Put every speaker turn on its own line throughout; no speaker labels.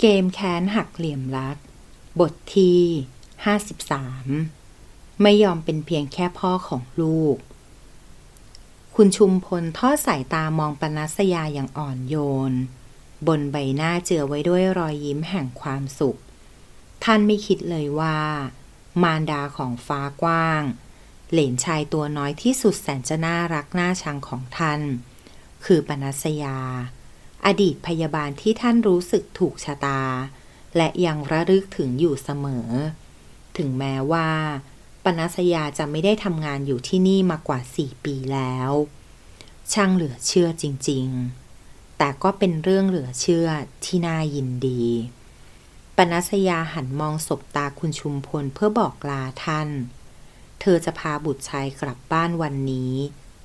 เกมแค้นหักเหลี่ยมรัก บทที่53ไม่ยอมเป็นเพียงแค่พ่อของลูก คุณชุมพลทอดสายตามองปนัสยาอย่างอ่อนโยน บนใบหน้าเจือไว้ด้วยรอยยิ้มแห่งความสุข ท่านไม่คิดเลยว่า มารดาของฟ้ากว้าง เหลนชายตัวน้อยที่สุดแสนจะน่ารักน่าชังของท่าน คือปนัสยา อดีตพยาบาลที่ท่านรู้สึกถูกชะตา และยังระลึกถึงอยู่เสมอ ถึงแม้ว่า ปนัสยาจะไม่ได้ทำงานอยู่ที่นี่มากว่าสี่ปีแล้ว ช่างเหลือเชื่อจริง ๆ แต่ก็เป็นเรื่องเหลือเชื่อที่น่ายินดี ปนัสยาหันมองศบตาคุณชุมพลเพื่อบอกลาท่าน เธอจะพาบุตรชายกลับบ้านวันนี้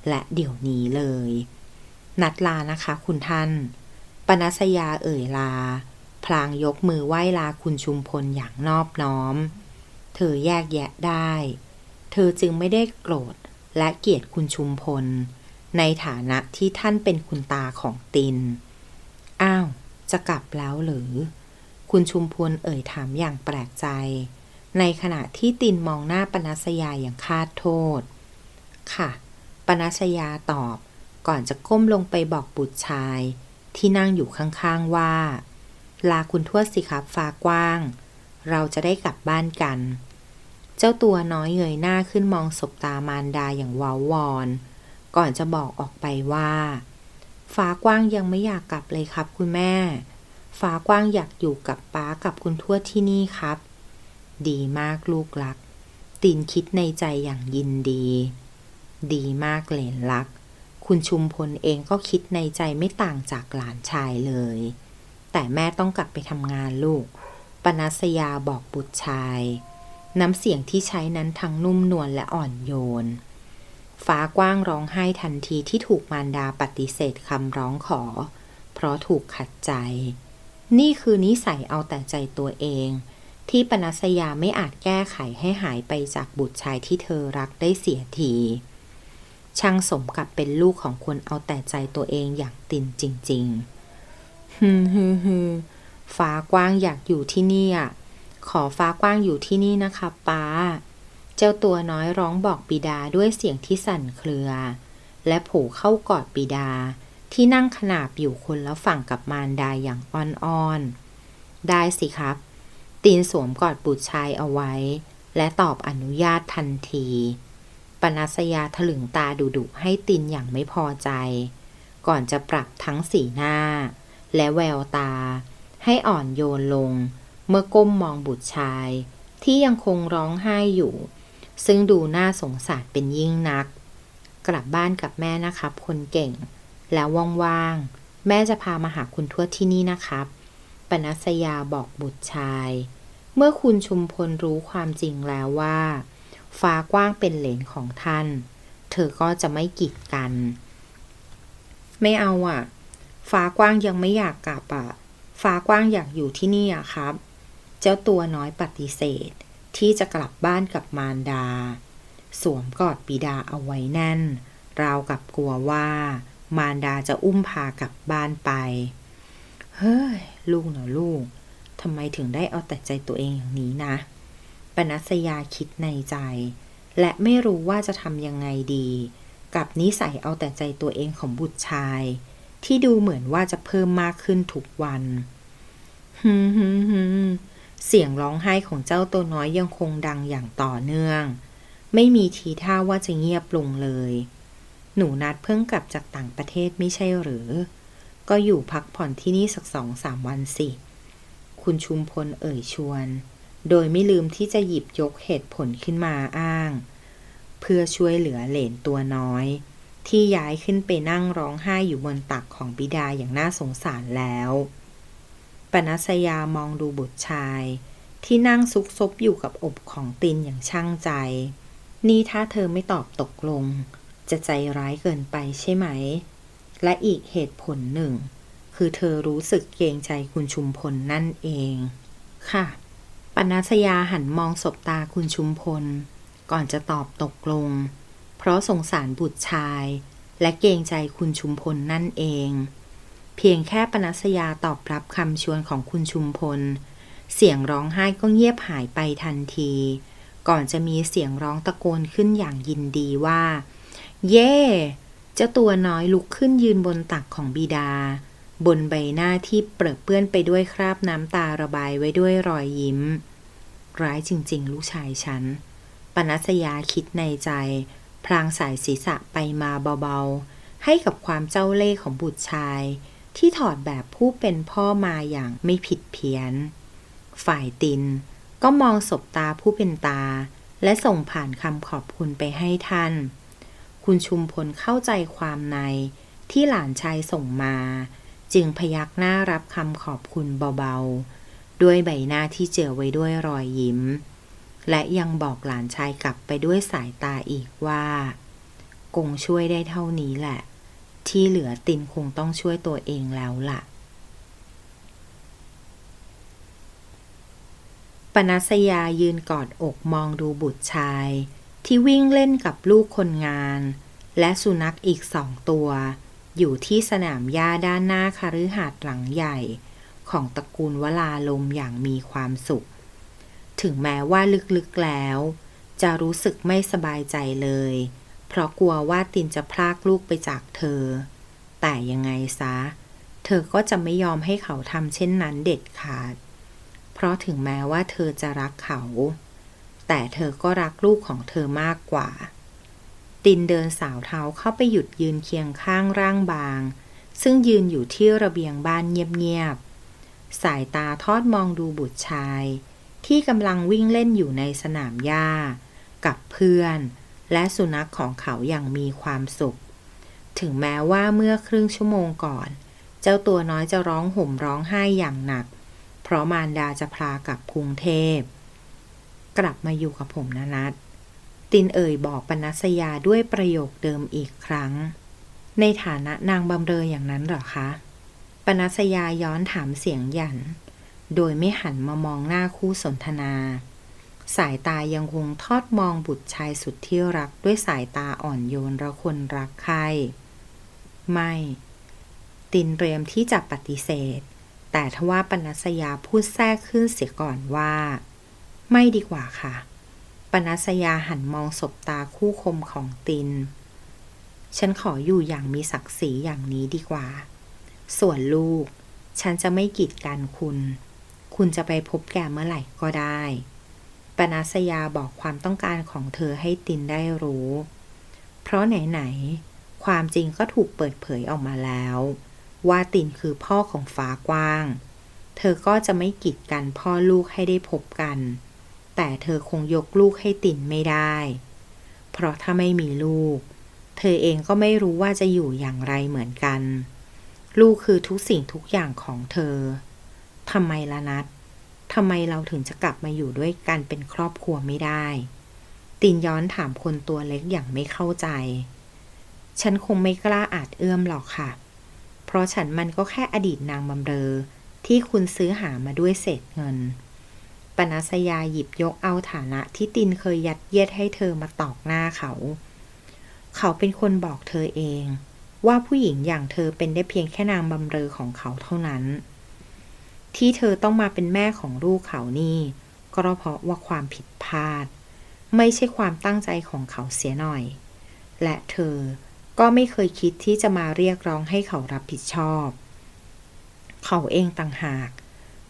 และเดี๋ยวนี้เลยนัดลานะคะคุณท่าน นัสยาเอ่ยลา พลางยกมือไหว้ลาคุณชุมพลอย่างนอบน้อม เธอแยกแยะได้ เธอจึงไม่ได้โกรธและเกลียดคุณชุมพล ในฐานะที่ท่านเป็นคุณตาของติน อ้าว จะกลับแล้วหรือ คุณชุมพลเอ่ยถามอย่างแปลกใจ ในขณะที่ตินมองหน้าปนัสยาอย่างคาดโทษ ค่ะ ปนัสยาตอบก่อนจะก้มลงไปบอกบุตรชาย ที่นั่งอยู่ข้างๆว่า ลาคุณทวดสิครับฟ้ากว้าง เราจะได้กลับบ้านกัน เจ้าตัวน้อยเงยหน้าขึ้นมองศบตามารดาอย่างว้าวอน ก่อนจะบอกออกไปว่า ฟ้ากว้างยังไม่อยากกลับเลยครับคุณแม่ ฟ้ากว้างอยากอยู่กับป้ากับคุณทวดที่นี่ครับ ดีมากลูกรักตินคิดในใจอย่างยินดี ดีมากเหลนรัก คุณชุมพลเองก็คิดในใจไม่ต่างจากหลานชายเลย แต่แม่ต้องกลับไปทำงานลูก ปนัสยาบอกบุตรชาย น้ำเสียงที่ใช้นั้นทั้งนุ่มนวลและอ่อนโยน ฟ้ากว้างร้องไห้ทันทีที่ถูกมารดาปฏิเสธคำร้องขอ เพราะถูกขัดใจ นี่คือนิสัยเอาแต่ใจตัวเอง ที่ปนัสยาไม่อาจแก้ไขให้หายไปจากบุตรชายที่เธอรักได้เสียที ช่างสมกับเป็นลูกของคนเอาแต่ใจตัวเองอย่างตินจริงๆฮึฮึฮึฟ้ากว้างอยากอยู่ที่นี่อะ ขอฟ้ากว้างอยู่ที่นี่นะคะป้า เจ้าตัวน้อยร้องบอกบิดาด้วยเสียงที่สั่นเครือ และผูกเข้ากอดบิดา ที่นั่งขนาบอยู่คนละฝั่งกับมารดาอย่างอ่อนๆ ได้สิครับ ตีนสวมกอดบุตรชายเอาไว้ และตอบอนุญาตทันที ปนัสยาถลึงตาดุดุให้ตินอย่างไม่พอใจ ก่อนจะปรับทั้งสีหน้า และแววตา ให้อ่อนโยนลง เมื่อก้มมองบุตรชาย ที่ยังคงร้องไห้อยู่ ซึ่งดูน่าสงสารเป็นยิ่งนัก กลับบ้านกับแม่นะครับ คนเก่ง แล้วว่างๆ แม่จะพามาหาคุณทวดที่นี่นะครับปนัสยาบอกบุตรชาย เมื่อคุณชุมพลรู้ความจริงแล้วว่า ฟ้ากว้างเป็นเหลนของท่าน เธอก็จะไม่กีดกัน ไม่เอาอะ ฟ้ากว้างยังไม่อยากกลับอะ ฟ้ากว้างอยากอยู่ที่นี่อะครับ เจ้าตัวน้อยปฏิเสธที่จะกลับบ้านกับมารดา สวมกอดบิดาเอาไว้แน่น ราวกับกลัวว่า มารดาจะอุ้มพากลับบ้านไป เฮ้ย ลูกเนอะลูกทำไมถึงได้เอาแต่ใจตัวเองอย่างนี้นะ ปนัสยาคิดในใจ และไม่รู้ว่าจะทำยังไงดี กับนิสัยเอาแต่ใจตัวเองของบุตรชาย ที่ดูเหมือนว่าจะเพิ่มมากขึ้นทุกวันฮึมฮึมฮึมเสียงร้องไห้ของเจ้าตัวน้อยยังคงดังอย่างต่อเนื่อง ไม่มีทีท่าว่าจะเงียบลงเลย หนูนัดเพิ่งกลับจากต่างประเทศไม่ใช่หรือ ก็อยู่พักผ่อนที่นี่สักสองสามวันสิ คุณชุมพลเอ่ยชวน โดยไม่ลืมที่จะหยิบยกเหตุผลขึ้นมาอ้าง เพื่อช่วยเหลือเหลนตัวน้อย ที่ย้ายขึ้นไปนั่งร้องไห้อยู่บนตักของบิดาอย่างน่าสงสารแล้วปนัสยามองดูบุตรชาย ที่นั่งซุกซบอยู่กับอกของตินอย่างช่างใจ นี่ถ้าเธอไม่ตอบตกลง จะใจร้ายเกินไปใช่ไหม และอีกเหตุผลหนึ่ง คือเธอรู้สึกเกรงใจคุณชุมพลนั่นเอง ค่ะ ปนัสยาหันมองศบตาคุณชุมพล ก่อนจะตอบตกลง เพราะสงสารบุตรชาย และเกรงใจคุณชุมพลนั่นเอง เพียงแค่ปนัสยาตอบรับคำชวนของคุณชุมพล เสียงร้องไห้ก็เงียบหายไปทันที ก่อนจะมีเสียงร้องตะโกนขึ้นอย่างยินดีว่า เย่เจ้าตัวน้อยลุกขึ้นยืนบนตักของบิดา บนใบหน้าที่เปรอะเปื้อนไปด้วยคราบน้ำตาระบายไว้ด้วยรอยยิ้ม ร้ายจริง ๆ ลูกชายฉัน ปนัสยาคิดในใจ พลางสายศีรษะไปมาเบาๆ ให้กับความเจ้าเล่ห์ของบุตรชาย ที่ถอดแบบผู้เป็นพ่อมาอย่างไม่ผิดเพี้ยน ฝ่ายตินก็มองสบตาผู้เป็นตา และส่งผ่านคำขอบคุณไปให้ท่าน คุณชุมพลเข้าใจความในที่หลานชายส่งมา จึงพยักหน้ารับคำขอบคุณเบาๆ ด้วยใบหน้าที่เจือไว้ด้วยรอยยิ้ม และยังบอกหลานชายกลับไปด้วยสายตาอีกว่ากงช่วยได้เท่านี้แหละ ที่เหลือตินคงต้องช่วยตัวเองแล้วล่ะปนัสยายืนกอดอกมองดูบุตรชาย ที่วิ่งเล่นกับลูกคนงาน และสุนัขอีกสองตัว อยู่ที่สนามหญ้าด้านหน้าคาฤหาสน์หลังใหญ่ ของตระกูลวลาลมอย่างมีความสุข ถึงแม้ว่าลึกๆแล้ว จะรู้สึกไม่สบายใจเลย เพราะกลัวว่าตินจะพลากลูกไปจากเธอ แต่ยังไงซะ เธอก็จะไม่ยอมให้เขาทำเช่นนั้นเด็ดขาด เพราะถึงแม้ว่าเธอจะรักเขา แต่เธอก็รักลูกของเธอมากกว่า ตินเดินสาวเท้าเข้าไปหยุดยืนเคียงข้างร่างบาง ซึ่งยืนอยู่ที่ระเบียงบ้านเงียบๆ สายตาทอดมองดูบุตรชาย ที่กำลังวิ่งเล่นอยู่ในสนามหญ้า กับเพื่อน และสุนัขของเขาอย่างมีความสุข ถึงแม้ว่าเมื่อครึ่งชั่วโมงก่อน เจ้าตัวน้อยจะร้องห่มร้องไห้อย่างหนัก เพราะมารดาจะพลากลับกรุงเทพ กลับมาอยู่กับผมนะนัด ตินเอ่ยบอกปนัสยาด้วยประโยคเดิมอีกครั้ง ในฐานะนางบำเรออย่างนั้นหรอคะ ปนัสยาย้อนถามเสียงหยัน โดยไม่หันมามองหน้าคู่สนทนา สายตายังคงทอดมองบุตรชายสุดที่รักด้วยสายตาอ่อนโยนระคนรักใครไม่ ตินเตรียมที่จะปฏิเสธ แต่ทว่าปนัสยาพูดแทรกขึ้นเสียก่อนว่า ไม่ดีกว่าค่ะ ปนัสยาหันมองศบตาคู่คมของติน ฉันขออยู่อย่างมีศักดิ์ศรีอย่างนี้ดีกว่า ส่วนลูก ฉันจะไม่กีดกันคุณ คุณจะไปพบแกเมื่อไหร่ก็ได้ ปนัสยาบอกความต้องการของเธอให้ตินได้รู้ เพราะไหนๆ ความจริงก็ถูกเปิดเผยออกมาแล้ว ว่าตินคือพ่อของฟ้ากว้าง เธอก็จะไม่กีดกันพ่อลูกให้ได้พบกัน แต่เธอคงยกลูกให้ตินไม่ได้ เพราะถ้าไม่มีลูก เธอเองก็ไม่รู้ว่าจะอยู่อย่างไรเหมือนกัน ลูกคือทุกสิ่งทุกอย่างของเธอทำไมละนัดทำไมเราถึงจะกลับมาอยู่ด้วยกันเป็นครอบครัวไม่ได้ ตินย้อนถามคนตัวเล็กอย่างไม่เข้าใจ ฉันคงไม่กล้าอาจเอื้อมหรอกค่ะ เพราะฉันมันก็แค่อดีตนางบำเรอที่คุณซื้อหามาด้วยเศษเงิน ปนัสยาหยิบยกเอาฐานะที่ตินเคยยัดเยียดให้เธอมาตอกหน้าเขา เขาเป็นคนบอกเธอเอง ว่าผู้หญิงอย่างเธอเป็นได้เพียงแค่นางบำเรอของเขาเท่านั้น ที่เธอต้องมาเป็นแม่ของลูกเขานี่ ก็เพราะว่าความผิดพลาด ไม่ใช่ความตั้งใจของเขาเสียหน่อย และเธอก็ไม่เคยคิดที่จะมาเรียกร้องให้เขารับผิดชอบ เขาเองต่างหาก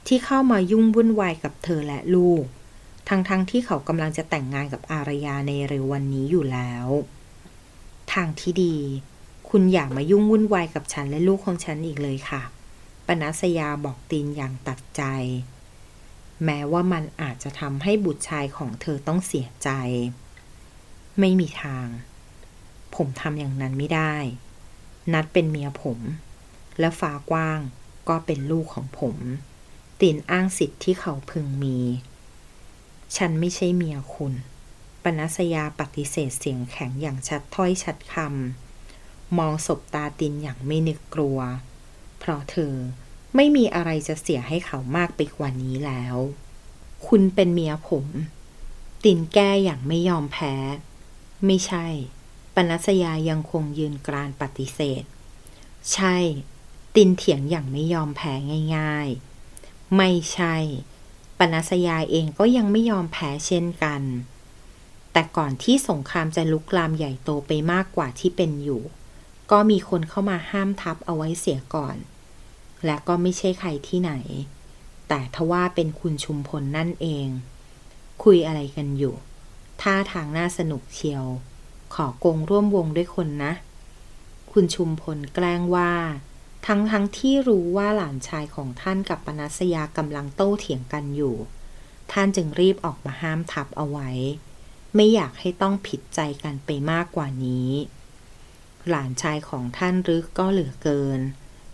ที่เข้ามายุ่งวุ่นวายกับเธอและลูก ทั้งๆทที่เขากำลังจะแต่งงานกับอารยาในเร็ววันนี้อยู่แล้ว ทางที่ดี คุณอย่ามายุ่งวุ่นวายกับฉันและลูกของฉันอีกเลยค่ะ ปนัสยาบอกตินอย่างตัดใจ แม้ว่ามันอาจจะทำให้บุตรชายของเธอต้องเสียใจ ไม่มีทาง ผมทำอย่างนั้นไม่ได้ นัดเป็นเมียผม และฟ้ากว้างก็เป็นลูกของผม ตินอ้างสิทธิ์ที่เขาพึงมี ฉันไม่ใช่เมียคุณ ปนัสยาปฏิเสธเสียงแข็งอย่างชัดถ้อยชัดคำ มองศบตาตินอย่างไม่นึกกลัว เพราะเธอไม่มีอะไรจะเสียให้เขามากไปกว่านี้แล้ว คุณเป็นเมียผม ตินแก้อย่างไม่ยอมแพ้ ไม่ใช่ ปนัสยายังคงยืนกรานปฏิเสธ ใช่ ตินเถียงอย่างไม่ยอมแพ้ง่าย ๆ ไม่ใช่ ปนัสยาเองก็ยังไม่ยอมแพ้เช่นกัน แต่ก่อนที่สงครามจะลุกลามใหญ่โตไปมากกว่าที่เป็นอยู่ ก็มีคนเข้ามาห้ามทับเอาไว้เสียก่อน และก็ไม่ใช่ใครที่ไหน แต่ทว่าเป็นคุณชุมพลนั่นเอง คุยอะไรกันอยู่ท่าทางน่าสนุกเชียว ขอกงร่วมวงด้วยคนนะ คุณชุมพลแกล้งว่า ทั้งทั้งที่รู้ว่าหลานชายของท่านกับปนัสยากำลังโต้เถียงกันอยู่ ท่านจึงรีบออกมาห้ามทับเอาไว้ ไม่อยากให้ต้องผิดใจกันไปมากกว่านี้ หลานชายของท่านรึกก็เหลือเกิน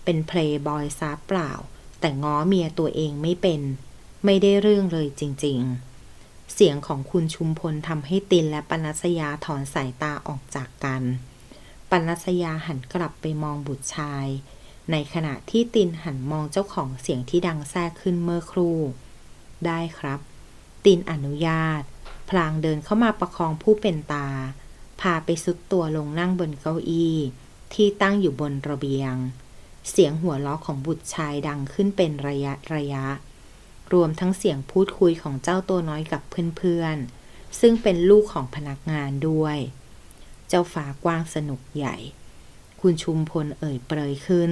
เป็นเพลย์บอยซาเปล่า แต่ง้อเมียตัวเองไม่เป็น ไม่ได้เรื่องเลยจริง ๆ เสียงของคุณชุมพลทำให้ตินและปนัสยาถอนสายตาออกจากกัน ปนัสยาหันกลับไปมองบุตรชาย ในขณะที่ตินหันมองเจ้าของเสียงที่ดังแทรกขึ้นเมื่อครู่ ได้ครับ ตินอนุญาต พลางเดินเข้ามาประคองผู้เป็นตา พาไปซุดตัวลงนั่งบนเก้าอี้ ที่ตั้งอยู่บนระเบียง เสียงหัวเราะของบุตรชายดังขึ้นเป็นระยะระยะ รวมทั้งเสียงพูดคุยของเจ้าตัวน้อยกับเพื่อนๆ ซึ่งเป็นลูกของพนักงานด้วย เจ้าฟ้ากว้างสนุกใหญ่คุณชุมพลเอ่ยเปรยขึ้น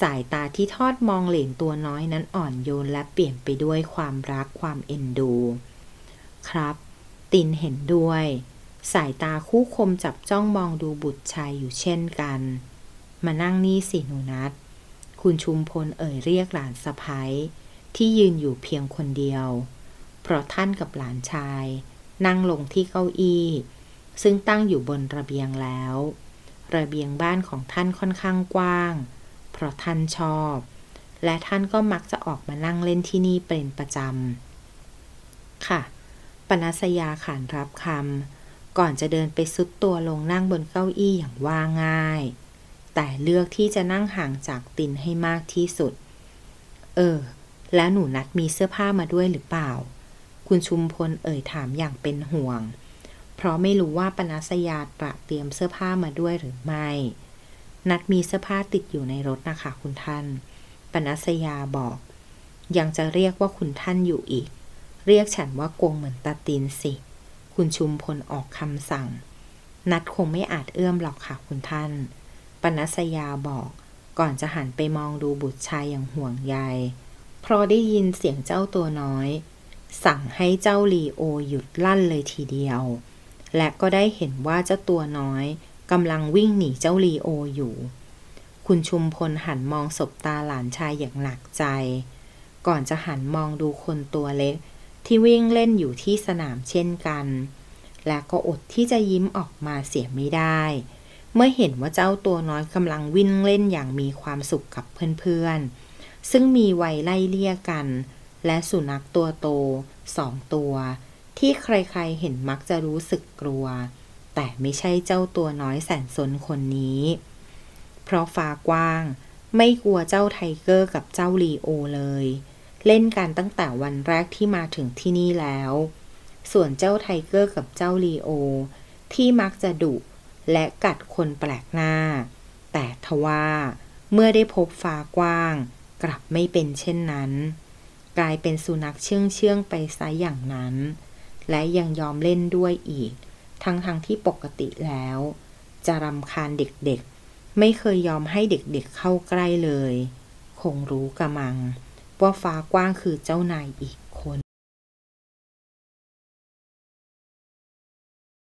สายตาที่ทอดมองเหลนตัวน้อยนั้นอ่อนโยนและเปลี่ยนไปด้วยความรักความเอ็นดู ครับ ตินเห็นด้วย สายตาคู่คมจับจ้องมองดูบุตรชายอยู่เช่นกัน มานั่งนี่สิหนูนัด คุณชุมพลเอ่ยเรียกหลานสะพ้ยที่ยืนอยู่เพียงคนเดียว เพราะท่านกับหลานชาย นั่งลงที่เก้าอี้ ซึ่งตั้งอยู่บนระเบียงแล้ว ระเบียงบ้านของท่านค่อนข้างกว้าง ราะท่านชอบ และท่านก็มักจะออกมานั่งเล่นที่นี่เป็นประจำ ค่ะ ปนัสยาขานรับคำก่อนจะเดินไปซุดตัวลงนั่งบนเก้าอี้อย่างว่าง่าย แต่เลือกที่จะนั่งห่างจากตินให้มากที่สุด เออ แล้วหนูนัดมีเสื้อผ้ามาด้วยหรือเปล่า คุณชุมพลเอ่ยถามอย่างเป็นห่วง เพราะไม่รู้ว่าปนัสยาตระเตรียมเสื้อผ้ามาด้วยหรือไม่ นัดมีเสื้อผ้าติดอยู่ในรถนะคะคุณท่าน ปนัสยาบอก ยังจะเรียกว่าคุณท่านอยู่อีก เรียกฉันว่ากงเหมือนตาตินสิ คุณชุมพลออกคำสั่ง นัดคงไม่อาจเอื้อมหรอกค่ะคุณท่าน ปนัสยาบอก ก่อนจะหันไปมองดูบุตรชายอย่างห่วงใย เพราะได้ยินเสียงเจ้าตัวน้อย สั่งให้เจ้าลีโอหยุดลั่นเลยทีเดียว และก็ได้เห็นว่าเจ้าตัวน้อย กำลังวิ่งหนีเจ้าลีโออยู่ คุณชุมพลหันมองศบตาหลานชายอย่างหนักใจ ก่อนจะหันมองดูคนตัวเล็ก ที่วิ่งเล่นอยู่ที่สนามเช่นกัน และก็อดที่จะยิ้มออกมาเสียไม่ได้ เมื่อเห็นว่าเจ้าตัวน้อยกำลังวิ่งเล่นอย่างมีความสุขกับเพื่อนๆ ซึ่งมีวัยไล่เลี่ยกัน และสุนัขตัวโตสองตัว ที่ใครๆเห็นมักจะรู้สึกกลัว แต่ไม่ใช่เจ้าตัวน้อยแสนสนคนนี้ เพราะฟ้ากว้าง ไม่กลัวเจ้าไทเกอร์กับเจ้าลีโอเลย เล่นกันตั้งแต่วันแรกที่มาถึงที่นี่แล้ว ส่วนเจ้าไทเกอร์กับเจ้าลีโอ ที่มักจะดุและกัดคนแปลกหน้า แต่ทว่าเมื่อได้พบฟ้ากว้าง กลับไม่เป็นเช่นนั้น กลายเป็นสุนัขเชื่องเชื่องไปซะอย่างนั้น และยังยอมเล่นด้วยอีก ทั้งๆทที่ปกติแล้ว จะรำคาญเด็กๆ ไม่เคยยอมให้เด็กๆเข้าใกล้เลย คงรู้กระมัง ว่าฟ้ากว้างคือเจ้านายอีก